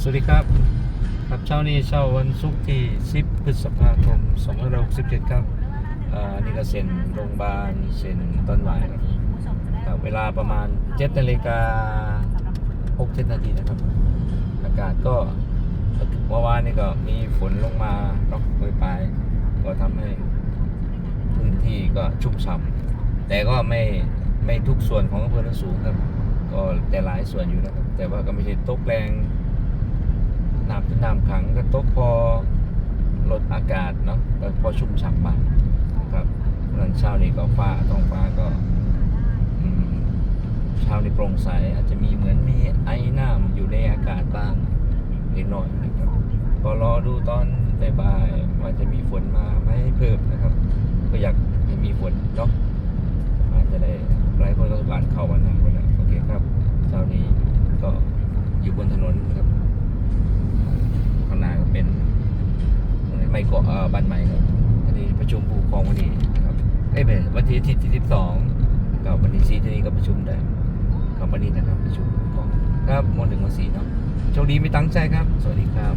สวัสดีครับ ครับเช้านี้เช้าวันศุกร์ที่ 10 พฤษภาคม2567 ครับอ่านี่ก็เซ็นโรงพยาบาลเซ็นต้นไม้ครับครับ เวลาประมาณ7นาฬิกา6 7นาทีนะครับ อากาศก็เมื่อวานนี่ก็มีฝนลงมาตกปลายก็ทำให้พื้นที่ก็ชุ่มฉ่ำแต่ก็ไม่ไม่ทุกส่วนของอำเภอสูงครับ ก็แต่หลายส่วนอยู่นะครับ แต่ว่าก็ไม่ใช่ตกแรง น้ำที่น้ำขังก็ตกพอลดอากาศเนาะก็พอชุ่มฉ่ำบ้างนะครับเพราะฉะนั้นเช้านี้ก็ฟ้าท้องฟ้าก็เช้านี้โปร่งใสอาจจะมีเหมือนมีไอ้น้ำอยู่ในอากาศบ้างเล็กน้อยนะครับก็รอดูตอนบ่ายว่าจะมีฝนมาไหมเพิ่มนะครับ ก็อยากให้มีฝนเนาะอาจจะได้หลายคนก็บานเข้าวันนั้นคนละโอเคครับเช้านี้ก็อยู่บนถนนนะครับ ข้างหน้าก็เป็น ใหม่เกาะเอ่อบ้านใหม่ครับวันนี้ประชุมผู้ปกครองวันนี้นะครับเอ้ยเป็นวันที่ที่ที่สองกับวันที่สี่ที่นี่ก็ประชุมได้กับวันนี้นะครับประชุมผู้ปกครองครับมหนึ่งมสี่เนาะโชคดีไม่ตั้งใจครับ สวัสดีครับ